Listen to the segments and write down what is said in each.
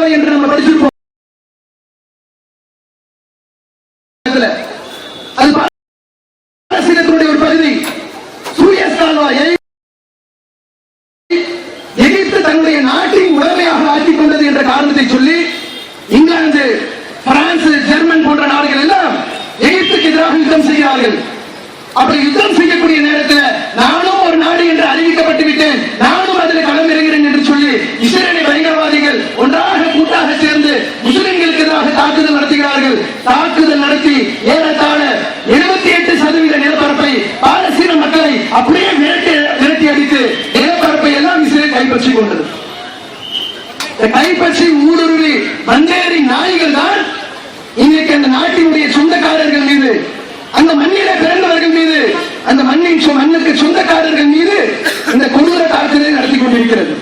தலைவர் என்று நம்ம படிச்சிருப்போம் அது பாலஸ்தீனத்தினுடைய ஒரு பகுதி சூயஸ் கால்வாயை எகிப்து தன்னுடைய நாட்டின் உடமையாக ஆக்கிக் கொண்டது என்ற காரணத்தை சொல்லி இங்கிலாந்து பிரான்ஸ் ஜெர்மன் போன்ற நாடுகள் எல்லாம் எகிப்துக்கு எதிராக யுத்தம் செய்கிறார்கள் அப்படி யுத்தம் செய்யக்கூடிய நேரத்தில் நானும் ஒரு நாடு என்று அறிவிக்கப்பட்டு விட்டேன் நானும் அதில் களம் இறங்குகிறேன் என்று சொல்லி இஸ்ரேலிய பயங்கரவாதிகள் ஒன்றாக கூட்டாக சேர்ந்து முஸ்லிம்களுக்கு எதிராக தாக்குதல் நடத்துகிறார்கள் தாக்குதல் நடத்தி ஏறத்தாழ எழுபத்தி எட்டு சதவீத நிலப்பரப்பை பாலஸ்தீன மக்களை அப்படியே விரட்டி விரட்டி அடித்து நிலப்பரப்பை எல்லாம் இஸ்ரேல் கைப்பற்றி கொண்டது. கைப்பற்றி ஊடுருவி வந்தேறி நாய்கள் தான் இன்னைக்கு அந்த நாட்டினுடைய சொந்தக்காரர்கள் மீது அந்த மண்ணில பிறந்தவர்கள் மீது அந்த மண்ணின் மண்ணுக்கு சொந்தக்காரர்கள் மீது இந்த கொடூர தாக்குதலை நடத்தி கொண்டிருக்கிறது.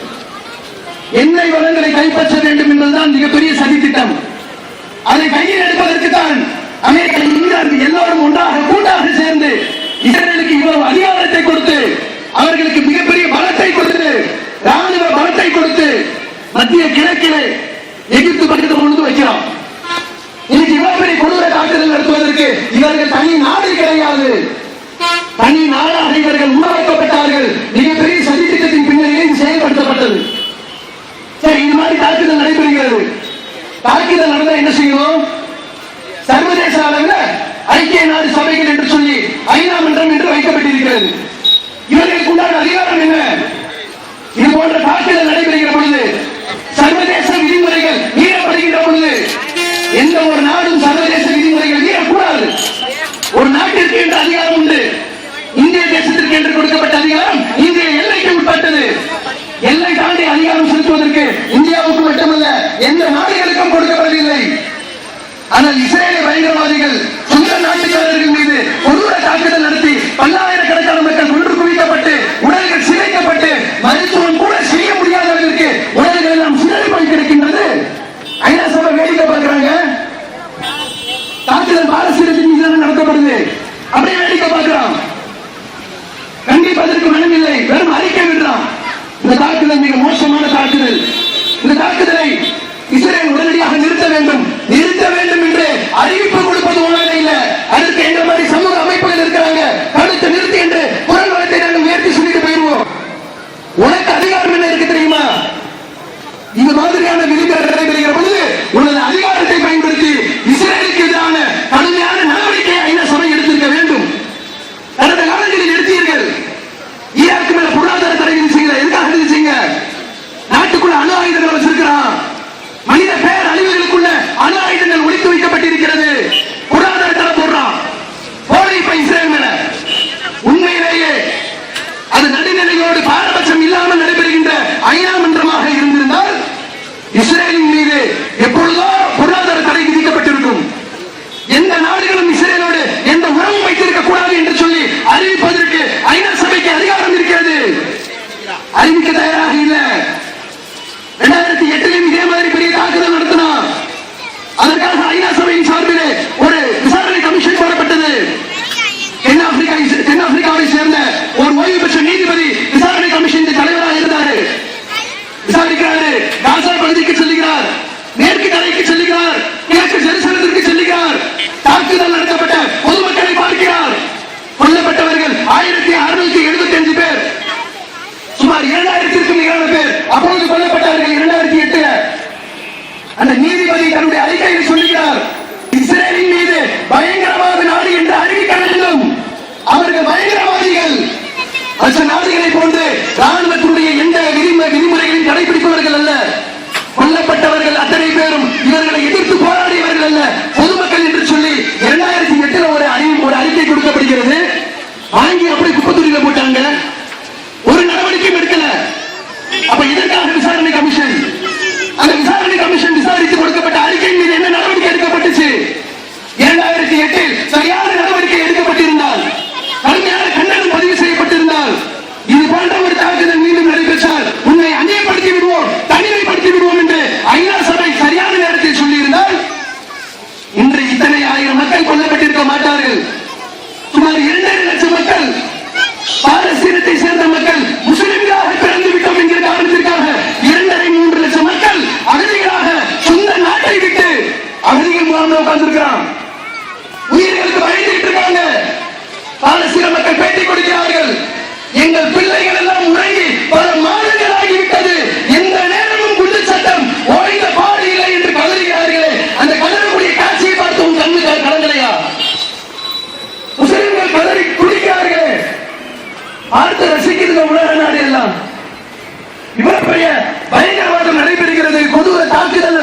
எண்ணெய் வளங்களை கைப்பற்ற வேண்டும் என்பதுதான் மிகப்பெரிய சதி திட்டம் அதை கையில் எடுப்பதற்கு தான் அமெரிக்கா இங்கிலாந்து எல்லோரும் ஒன்றாக கூட்டாக சேர்ந்து இஸ்ரேலுக்கு இவ்வளவு அதிகாரத்தை கொடுத்து அவர்களுக்கு மிகப்பெரிய பலத்தை கொடுத்து ராணுவ பலத்தை கொடுத்து மத்திய கிழக்கிலே எகிப்து பக்கத்தில் கொண்டு வைக்கிறோம். இன்னைக்கு இவ்வளவு பெரிய கொடூர தாக்குதல் நடத்துவதற்கு இவர்கள் தனி நாடு கிடையாது. தனி நாடாக இவர்கள் உருவாக்கப்பட்டார்கள். மிகப்பெரிய சதி திட்டத்தின் பின்னணியில் செயல்படுத்தப்பட்டது. சரி இந்த மாதிரி தாக்குதல் நடைபெறுகிறது. தாக்குதல் நடந்தா என்ன செய்யணும்? சர்வதேச அளவில் ஐக்கிய நாடு சபைகள் என்று சொல்லி ஐநா மன்றம் என்று வைக்கப்பட்டிருக்கிறது. இவர்களுக்கு உண்டான அதிகாரம் என்ன? இது போன்ற தாக்குதல் நடைபெறுகிற பொழுது சர்வதேச விதிமுறைகள் மீறப்படுகின்ற பொழுது எந்த ஒரு நாடும் சர்வதேச விதிமுறைகள் மீறக்கூடாது. ஒரு நாட்டிற்கு என்ற அதிகாரம் உண்டு இந்திய தேசத்திற்கு என்று கொடுக்கப்பட்ட அதிகாரம் எல்லை தாண்டி அதிகாரம் செலுத்துவதற்கு இந்தியாவுக்கு மட்டுமல்ல எந்த நாடுகளுக்கும் கொடுக்கப்படவில்லை. ஆனால் இஸ்ரேலிய பயங்கரவாதிகள் சுந்தர நாட்டுக்காரர்கள் மீது கொடூர தாக்குதல் நடத்தி பல்லாயிரக்கணக்கான மக்கள் கொன்று குவிக்கப்பட்டு உடல்கள் சிதைக்கப்பட்டு மருத்துவ கூட செய்ய முடியாத அளவிற்கு உடல்கள் எல்லாம் சிதறி போய் கிடக்கின்றது ஐநா சபை வேடிக்கை பார்க்கிறாங்க தாக்குதல் பாலஸ்தீனத்தின் மீது தானே நடத்தப்படுது அப்படியே வேடிக்கை பார்க்கிறோம் கண்டிப்பதற்கு மனமில்லை வெறும் அறிக்கை விடுறான் இந்த தாக்குதல் மிக மோசமான தாக்குதல் இந்த தாக்குதலை இஸ்ரேல் உடனடியாக நிறுத்த வேண்டும் நிறுத்த வேண்டும் என்று அறிவிப்பு கொடுப்பது ஒன்றாக இல்ல அதற்கு எங்க மாதிரி சமூக அமைப்புகள் இருக்கிறாங்க தடுத்து நிறுத்தி என்று குரல் வளத்தை நாங்கள் உயர்த்தி சொல்லிட்டு போயிருவோம் உனக்கு அதிகாரம் என்ன இருக்கு தெரியுமா இந்த மாதிரியான விதிகள் நடைபெறுகிற பொழுது உனது அதிகாரத்தை பயன்படுத்தி இஸ்ரேலுக்கு எதிரான கடுமையான நடவடிக்கை ஐநா சபை எடுத்திருக்க வேண்டும் கடந்த காலங்களில் எடுத்தீர்கள் ஈராக்கு மேல பொருளாதார தடை விதிச்சீங்க எதுக்காக விதிச்சீங்க நாட்டுக்குள்ள அணு ஆயுதங்கள் வச்சிருக்கிறான் மனித பேர் அழிவுகளுக்குள்ள அணு ஆயுதங்கள் ஒழித்து வைக்கப்பட்டிருக்கிறது பொருளாதார தடை போடுறான் போடு இப்ப இஸ்ரேல் மேல உண்மையிலேயே அது நடுநிலையோடு பாரபட்சம் இல்லாமல் நடைபெறுகின்ற ஐநா மன்றமாக இருந்திருந்தால் இஸ்ரேலின் மீது எப்பொழுதோ பொருளாதார தடை விதிக்கப்பட்டிருக்கும் எந்த நாடுகளும் இஸ்ரேலோடு எந்த உறவும் வைத்திருக்க கூடாது என்று சொல்லி அறிவிப்பதற்கு ஐநா சபைக்கு அதிகாரம் இருக்கிறது அறிவிக்க தயாராக இல்லை. இரண்டாயிரத்தி எட்டிலும் இதே மாதிரி பெரிய தாக்குதல் நடத்தினோம் அதற்காக ஐநா சபையின் சார்பில் ஒரு விசாரணை கமிஷன் போடப்பட்டது. தென்னாப்பிரிக்கா தென்னாப்பிரிக்காவை சேர்ந்த ஒரு ஓய்வு பெற்ற நீதிபதி விசாரணை கமிஷன் தலைவராக இருந்தாரு. விசாரிக்கிறாரு. காசா பகுதிக்கு செல்கிறார் மேற்கு கரைக்கு செல்கிறார் கிழக்கு ஜெருசலத்திற்கு செல்கிறார் தாக்குதல் நடத்தப்பட்ட பொதுமக்களை பார்க்கிறார் கொல்லப்பட்டவர்கள் ஆயிரத்தி அறுநூத்தி எழுபத்தி அஞ்சு பேர் சுமார் இரண்டாயிரத்திற்கும் மேலான பேர் அப்பொழுது கொல்லப்பட்டார்கள் இரண்டாயிரத்தி எட்டுல அந்த நீதிபதி தன்னுடைய அறிக்கையில் சொல்லுகிறார் இஸ்ரேலின் மீது பயங்கரவாத நாடு என்று அறிவிக்க வேண்டும் அவர்கள் பயங்கரவாதிகள். மற்ற நாடுகளை போன்று ராணுவத்தினுடைய எந்த விதிமு- விதிமுறைகளையும் கடைபிடிப்பவர்கள் அல்ல. கொல்லப்பட்டவர்கள் அத்தனை பேரும் இவர்களை எதிர்த்து போராடியவர்கள் அல்ல. பொதுமக்கள் என்று சொல்லி இரண்டாயிரத்தி எட்டுல ஒரு அறி ஒரு அறிக்கை கொடுக்கப்படுகிறது. வாங்கி அப்படி குப்பத்தூரில போட்டாங்க ஒரு நடவடிக்கையும் எடுக்கல அப்ப இதற்காக விசாரணை கமிஷன் அந்த விசாரணை கமிஷன் விசாரித்து கொடுக்கப்பட்ட அறிக்கை மீது என்ன நடவடிக்கை எடுக்கப்பட்டுச்சு? இரண்டாயிரத்தி எட்டில் சரியான நடவடிக்கை எடுக்கப்பட்டிருந்தால் கடுமையான கண்டனம் பதிவு செய்யப்பட்டிருந்தால் இது போன்ற ஒரு தாக்குதல் மீண்டும் நடைபெற்றால் உன்னை அந்நியப்படுத்தி விடுவோம் தனிமைப்படுத்தி விடுவோம் என்று ஐநா சபை சரியான நேரத்தில் சொல்லியிருந்தால் இன்று இத்தனை ஆயிரம் மக்கள் கொல்லப்பட்டிருக்க மாட்டார்கள். சுமார் இரண்டரை லட்சம் மக்கள் பாலஸ்தீனத்தை சேர்ந்த மக்கள் முஸ்லிம்களாக பிறந்து விட்டோம் என்கிற காரணத்திற்காக இரண்டரை மூன்று லட்சம் மக்கள் அகதிகளாக முகாம்ல உட்கார்ந்திருக்கிறான் உயிர்களுக்கு பயந்துகிட்டு இருக்காங்க பாலஸ்தீன மக்கள் பேட்டி கொடுக்கிறார்கள் எங்கள் பிள்ளைகள் எல்லாம் உறங்கி பல மாதங்கள் ஆகிவிட்டது எந்த நேரமும் குண்டு சட்டம் ஓய்ந்த பாடு இல்லை என்று கதறுகிறார்களே அந்த கதறக்கூடிய காட்சியை பார்த்து உன் கண்ணு கடங்களையா முஸ்லிம்கள் கதறி குடிக்கிறார்களே பார்த்து ரசிக்கிறது உலக நாடு எல்லாம் இவ்வளவு பெரிய பயங்கரவாதம் நடைபெறுகிறது கொடூர தாக்குதல்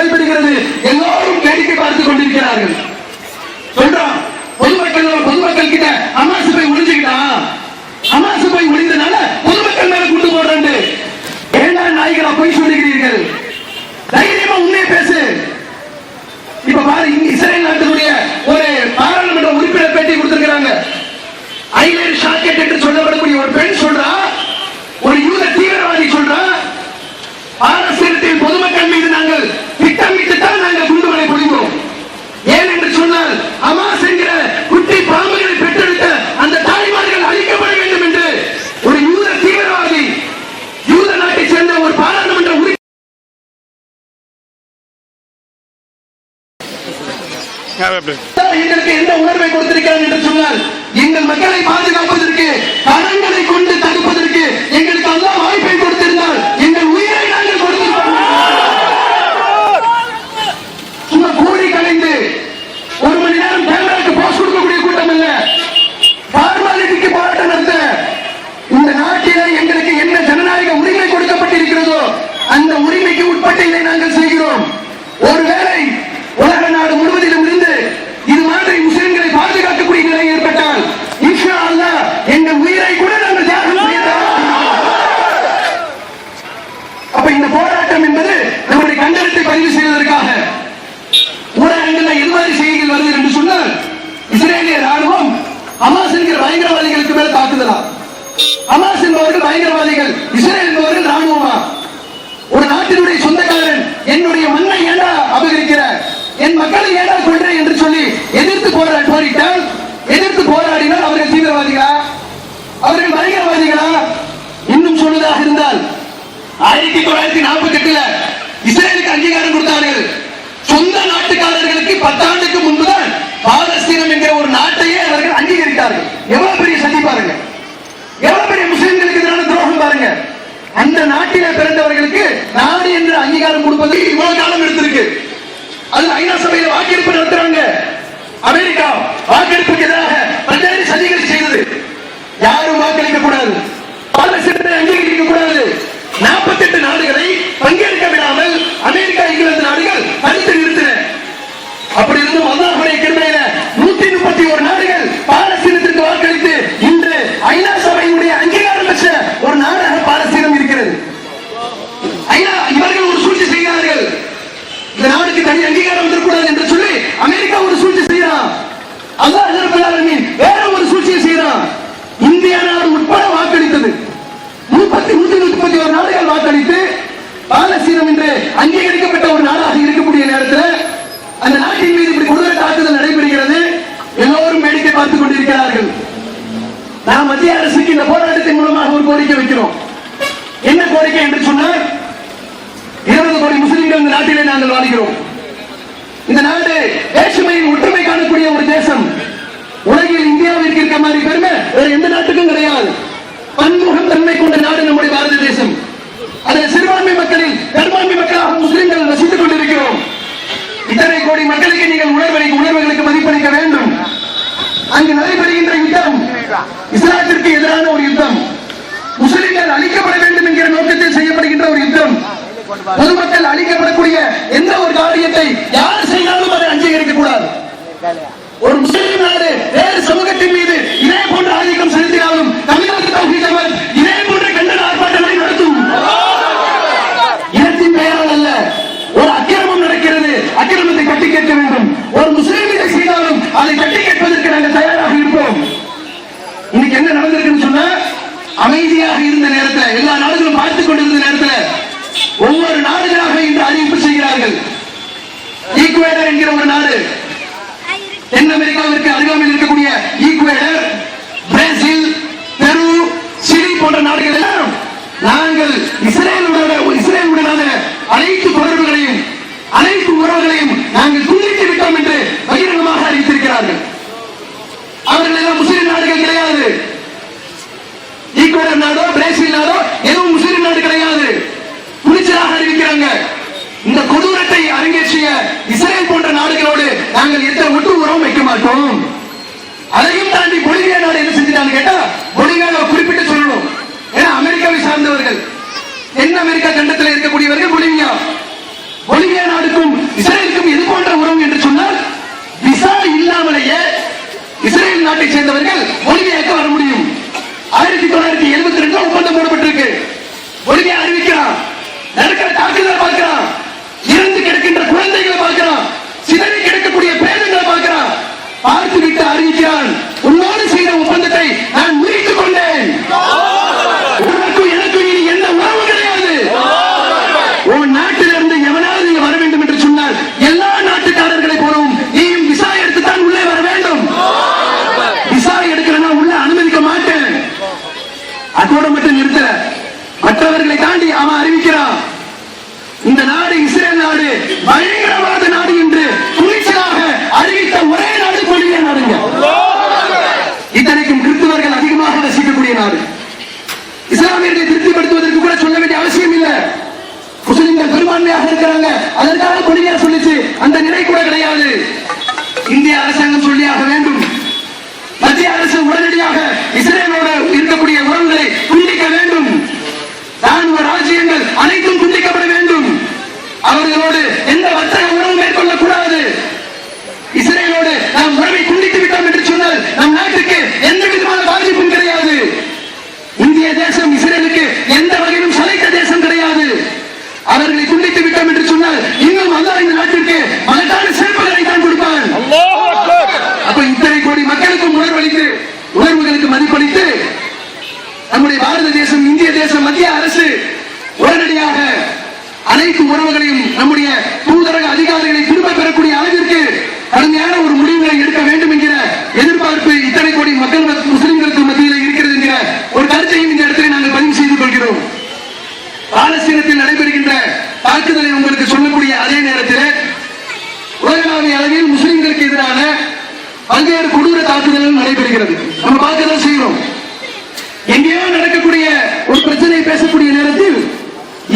Have a break. இஸ்ரேல் என்பவர்கள் ராணுவமா? ஒரு நாட்டினுடைய சொந்தக்காரன் என்னுடைய மண்ணை ஏண்டா அபகரிக்கிற என் மக்களை ஏண்டா கொள்ற என்று சொல்லி எதிர்த்து போரா போரிட்டால் எதிர்த்து போராடினால் அவர்கள் தீவிரவாதிகளா? அவர்கள் பயங்கரவாதிகளா? இன்னும் சொல்வதாக இருந்தால் ஆயிரத்தி தொள்ளாயிரத்தி நாற்பத்தி எட்டுல இஸ்ரேலுக்கு அங்கீகாரம் கொடுத்தார்கள். சொந்த நாட்டுக்காரர்களுக்கு பத்தாண்டுக்கு முன்புதான் பாலஸ்தீனம் என்கிற ஒரு நாட்டையே அவர்கள் அங்கீகரித்தார்கள். எவ்வளவு பெரிய சதி பாருங்க எவ்வளவு பெரிய முஸ்லிம்களுக்கு எதிரான துரோகம் பாருங்க. அந்த நாட்டில பிறந்தவர்களுக்கு நாடு என்று அங்கீகாரம் கொடுப்பது இவ்வளவு காலம் எடுத்திருக்கு. அது ஐநா சபையில வாக்கெடுப்பு நடத்துறாங்க. அமெரிக்கா வாக்கெடுப்புக்கு எதிராக பல்வேறு சதிகள் செய்தது. யாரும் வாக்களிக்க கூடாது. பாலஸ்தீனத்தை அங்கீகரிக்க கூடாது. நாற்பத்தி எட்டு நாடுகளை பங்கேற்க விடாமல் அமெரிக்கா இங்கிலாந்து நாடுகள் தடுத்து நிறுத்தின. அப்படி இருந்தும் அல்லாஹுடைய கிருமையில நூத்தி முப்பத்தி ஒரு நாடுகள் பாலஸ்தீனத்திற்கு வாக்களித்து இன்று ஐநா சபையினுடைய அங்கீகாரம் பெற்ற ஒரு நாடாக பாலஸ்தீனம் இருக்கிறது ஐநா இவர்கள் ஒரு சூழ்ச்சி செய்கிறார்கள் இந்த அங்கீகாரம் வந்துடக்கூடாது என்று சொல்லி அமெரிக்கா ஒரு சூழ்ச்சி செய்யறான் அல்லாஹ் வேற ஒரு சூழ்ச்சியை செய்யறான் இந்திய நாடு உட்பட வாக்களித்தது. முப்பத்தி நூத்தி முப்பத்தி ஒரு நாடுகள் வாக்களித்து பாலஸ்தீனம் என்று அங்கீகரிக்கப்பட்ட ஒரு நாடாக இருக்கக்கூடிய நேரத்தில் அந்த நாட்டின் மீது இப்படி கொடூர தாக்குதல் நடைபெறுகிறது. எல்லோரும் வேடிக்கை பார்த்துக் கொண்டிருக்கிறார்கள். நாம் மத்திய அரசுக்கு இந்த போராட்டத்தின் மூலமாக ஒரு கோரிக்கை வைக்கிறோம். என்ன கோரிக்கை என்று சொன்னால் இருபது கோடி முஸ்லிம்கள் இந்த நாட்டிலே நாங்கள் வாழ்கிறோம். இந்த நாடு வேற்றுமையில் ஒற்றுமை காணக்கூடிய ஒரு தேசம். உலகில் இந்தியாவிற்கு இருக்க மாதிரி பெருமை வேற எந்த நாட்டுக்கும் கிடையாது. பன்முகம் தன்மை கொண்ட நாடு நம்முடைய பாரத தேசம். அதில் சிறுபான்மை மக்களில் பெரும்பான்மை மக்களாக முஸ்லிம்கள் வசித்துக் கொண்டிருக்கிறோம். இத்தனை கோடி மக்களுக்கு நீங்கள் உணர்வை உணர்வுகளுக்கு மதிப்பளிக்க வேண்டும். அங்கு நடைபெறுகின்ற யுத்தம் இஸ்லாத்திற்கு எதிரான ஒரு யுத்தம். முஸ்லிம்கள் அழிக்கப்பட வேண்டும் என்கிற நோக்கத்தில் செய்யப்படுகின்ற ஒரு யுத்தம். பொதுமக்கள் அழிக்கப்படக்கூடிய எந்த ஒரு காரியத்தை யார் செய்தாலும் அதை அங்கீகரிக்க கூடாது. ஒரு முஸ்லிம் நாடு வேறு சமூகத்தின் நீங்கள் இஸ்ரேலுடனான இஸ்ரேலுடனான அனைத்து தொடர்புகளையும் அனைத்து உறவுகளையும் நாங்கள் துண்டித்து விட்டோம் என்று பகிரங்கமாக அறிவித்திருக்கிறார்கள். அவர்கள் எல்லாம் முஸ்லிம் நாடுகள் கிடையாது. ஈக்குவடர் நாடோ பிரேசில் நாடோ எதுவும் முஸ்லிம் நாடு கிடையாது. துணிச்சலாக அறிவிக்கிறாங்க. இந்த கொடூரத்தை அரங்கேற்றிய இஸ்ரேல் போன்ற நாடுகளோடு நாங்கள் எந்த ஒட்டு உறவும் வைக்க மாட்டோம். அதையும் தாண்டி பொலிவியா நாடு என்ன செஞ்சிட்டாங்க கேட்டா பொலிவியாவை குறிப்பிட்டு சொல்லணும். ஏன்னா அமெரிக்காவை சார்ந்தவர்கள். தென் அமெரிக்கா கண்டத்தில் இருக்கக்கூடியவர்கள் பொலிவியா. பொலிவியா நாடுக்கும் இஸ்ரேலுக்கும் எது போன்ற உறவு என்று சொன்னால் விசா இல்லாமலேயே இஸ்ரேல் நாட்டை சேர்ந்தவர்கள் பொலிவியாவுக்கு வர முடியும். ஆயிரத்தி தொள்ளாயிரத்தி எழுபத்தி ரெண்டு ஒப்பந்தம் போடப்பட்டிருக்கு. பொலிவியா அறிவிக்கிறான். நடக்கிற தாக்குதலை பார்க்கிறான். இறந்து கிடக்கின்ற குழந்தைகளை பார்க்கிறான். சிதறி கிடக்கக்கூடிய பிரேதங்களை பார்க்கிறான். பார்த்து விட்டு அறிவிக்கிறான். உன்னோடு செய்த ஒப்பந்தத்தை நான் முறித்துக் கொண்டேன் உனக்கும் எனக்கும் இனி எந்த உறவும் கிடையாது உன் நாட்டிலிருந்து எவனாவது இங்க வர வேண்டும் என்று சொன்னால் எல்லா நாட்டுக்காரர்களை போலவும் நீயும் விசா எடுத்துத்தான் உள்ளே வர வேண்டும் விசா எடுக்கிறனா உள்ள அனுமதிக்க மாட்டேன் அதோட மட்டும் நிறுத்தல மற்றவர்களை தாண்டி அவன் அறிவிக்கிறான். இந்த நாடு இஸ்ரேல் நாடு பயங்கரவாத நாடு என்று துணிச்சலாக அறிவித்த ஒரே நாடு கொடிய நாடுங்க. இத்தனைக்கும் கிறிஸ்துவர்கள் அதிகமாக வசிக்கக்கூடிய நாடு. இஸ்லாமியர்களை திருப்திப்படுத்துவதற்கு கூட சொல்ல வேண்டிய அவசியம் இல்லை. முஸ்லிம்கள் பெரும்பான்மையாக இருக்கிறாங்க. அதற்காக கொடியா சொல்லிச்சு. அந்த நிலை கூட கிடையாது. இந்திய அரசாங்கம் சொல்லியாக வேண்டும் மத்திய அரசு உடனடியாக இஸ்ரேலோடு இருக்கக்கூடிய உறவுகளை துண்டிக்க வேண்டும் ராணுவ ராஜ்யங்கள் அனைத்தும் துண்டிக்கப்பட வேண்டும். அவர்களோடு எந்த வர்த்தக உறவும் மேற்கொள்ளக் கூடாது இஸ்ரேலோடு நாம் உறவை துண்டித்து விட்டோம் என்று சொன்னால் நம் நாட்டுக்கு எந்த விதமான பாதிப்பும் கிடையாது. இந்திய தேசம் இஸ்ரேலுக்கு எந்த வகையிலும் சளைத்த தேசம் கிடையாது. அவர்களை துண்டித்து விட்டோம் என்று சொன்னால் இன்னும் அல்லாஹ் இந்த நாட்டிற்கு மகத்தான சிறப்புகளை தான் கொடுப்பான். அப்ப இத்தனை கோடி மக்களுக்கும் உணர்வளித்து உணர்வுகளுக்கு மதிப்பளித்து நம்முடைய பாரத தேசம் இந்திய தேசம் மத்திய அரசு உடனடியாக அனைத்து உறவுகளையும் நம்முடைய தூதரக அதிகாரிகளை திரும்ப பெறக்கூடிய அளவிற்கு கடுமையான ஒரு முடிவுகளை எடுக்க வேண்டும் என்கிற எதிர்பார்ப்பு இத்தனை கோடி மக்கள் முஸ்லிம்களுக்கு மத்தியில் இருக்கிறது என்கிற ஒரு கருத்தையும் இந்த இடத்திலே நாங்கள் பதிவு செய்து கொள்கிறோம். பாலஸ்தீனத்தில் நடைபெறுகின்ற தாக்குதலை உங்களுக்கு சொல்லக்கூடிய அதே நேரத்தில் உலகளாவிய அளவில் முஸ்லிம்களுக்கு எதிரான பல்வேறு கொடூர தாக்குதல்கள் நடைபெறுகிறது. நம்ம பார்க்கதான் செய்கிறோம். எங்கேயோ நடக்கக்கூடிய ஒரு பிரச்சனையை பேசக்கூடிய நேரத்தில்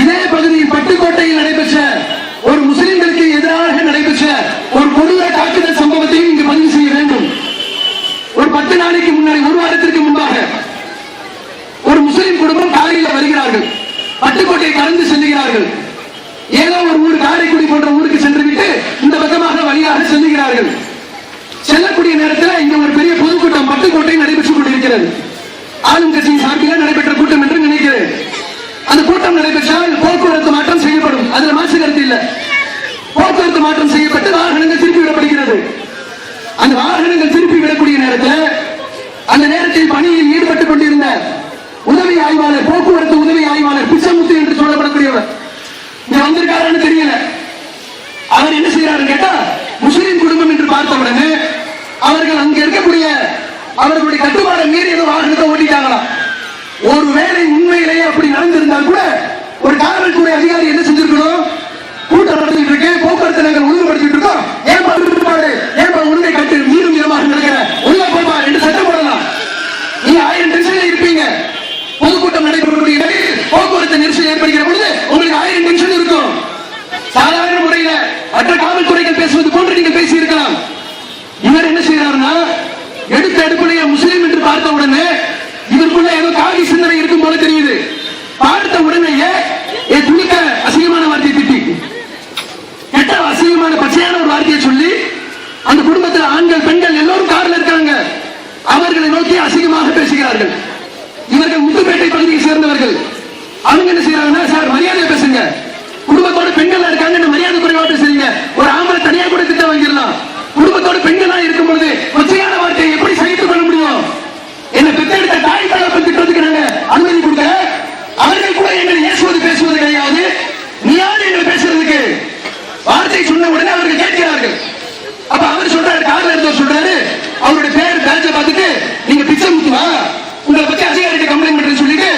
இதே பகுதியில் பட்டுக்கோட்டையில் நடைபெற்ற ஒரு முஸ்லிம்களுக்கு எதிராக நடைபெற்ற ஒரு கொடூர தாக்குதல் சம்பவத்தையும் இங்கு பதிவு செய்ய வேண்டும். ஒரு பத்து நாளைக்கு முன்னாடி ஒரு வாரத்திற்கு முன்பாக ஒரு முஸ்லிம் குடும்பம் காரில் வருகிறார்கள். பட்டுக்கோட்டை கடந்து செல்லுகிறார்கள். ஏதோ ஒரு ஊர் காரைக்குடி போன்ற ஊருக்கு சென்று விட்டு இந்த பக்கமாக வழியாக செல்லுகிறார்கள். செல்லக்கூடிய நேரத்தில் இங்க ஒரு பெரிய பொதுக்கூட்டம் பட்டுக்கோட்டை நடைபெற்றுக் கொண்டிருக்கிறது. ஆளும் கட்சியின் சார்பில் நடைபெற்ற கூட்டம் என்று நினைக்கிறேன். அந்த கூட்டம் நடைபெற்றால் போக்குவரத்து மாற்றம் செய்யப்படும். அதுல மாற்று கருத்து இல்ல. போக்குவரத்து மாற்றம் செய்யப்பட்டு வாகனங்கள் திருப்பி விடப்படுகிறது. அந்த வாகனங்கள் திருப்பி விடக்கூடிய நேரத்தில் அந்த நேரத்தில் பணியில் ஈடுபட்டுக் கொண்டிருந்த உதவி ஆய்வாளர் போக்குவரத்து உதவி ஆய்வாளர் பிச்சமுத்து என்று சொல்லப்படக்கூடியவர். இங்க வந்திருக்காருன்னு தெரியல. அவர் என்ன செய்யறாரு கேட்டா முஸ்லிம் குடும்பம் என்று பார்த்த உடனே அவர்கள் அங்க இருக்கக்கூடிய அவர்களுடைய கட்டுப்பாடை மீறி ஏதோ வாகனத்தை ஓட்டிட்டாங்களாம். ஒருவேளை உண்மையிலேயே அப்படி நடந்திருந்தால் கூட ஒரு காவல்துறை அதிகாரி என்ன செஞ்சிருக்கணும்? கூட்டம் நடத்திட்டு இருக்கு போக்குவரத்து நாங்கள் ஒழுங்குபடுத்திட்டு இருக்கோம். ஏன் கட்டுப்பாடு ஏன் ஒழுங்கை கட்டு நீரும் நிலமாக நடக்கிற உள்ள போமா ரெண்டு சட்டம் போடலாம். நீ ஆயிரம் டென்ஷன்ல இருப்பீங்க. பொதுக்கூட்டம் நடைபெறக்கூடிய இடத்தில் போக்குவரத்து நெரிசல் ஏற்படுகிற பொழுது உங்களுக்கு ஆயிரம் டென்ஷன் இருக்கும். சாதாரண முறையில மற்ற காவல்துறைகள் பேசுவது போன்று நீங்கள் பேசி இருக்கலாம் இவர் என்ன செய்யறாருன்னா எடுத்த எடுப்புடைய முஸ்லீம் என்று பார்த்த உடனே இதற்குள்ள ஏதோ காவி சிந்தனை இருக்கும் போல தெரியுது. பார்த்த உடனேயே ஏ துணிக்க அசிங்கமான வார்த்தையை திட்டி. கெட்ட அசிங்கமான பச்சையான ஒரு வார்த்தையை சொல்லி அந்த குடும்பத்தில் ஆண்கள் பெண்கள் எல்லோரும் கார்ல இருக்காங்க. அவர்களை நோக்கி அசிங்கமாக பேசுகிறார்கள். இவர்கள் முத்துப்பேட்டை பகுதியை சேர்ந்தவர்கள். அவங்க என்ன செய்யறாங்கன்னா சார் மரியாதையை பேசுங்க. குடும்பத்தோட பெண்கள் இருக்காங்க மரியாதை குறைவா பேசுறீங்க? ஒரு ஆம்பளை தனியா கூட திட்ட வாங்கிடலாம். குடும்பத்தோட பெண்களா இருக்கும் பொழுது கொச்சையான வார்த்தையை எப்படி சகித்துக் கொள்ள முடியும்? என்ன பெற்றெடுத்த தாய் தகப்பன் திட்டத்துக்கு நாங்க அனுமதி கொடுக்க அவர்கள் கூட எங்களை ஏசுவது பேசுவது கிடையாது. நீ யாரு எங்களை பேசுறதுக்கு? வார்த்தை சொன்ன உடனே அவர்கள் கேட்கிறார்கள். அப்ப அவர் சொல்றாரு கார்ல இருந்தவர் சொல்றாரு. அவருடைய பேர் பேட்சை பார்த்துட்டு நீங்க பிச்சை ஊத்துவா உங்களை பத்தி அதிகாரிகிட்ட கம்ப்ளைண்ட் பண்றேன்னு சொல்லிட்டு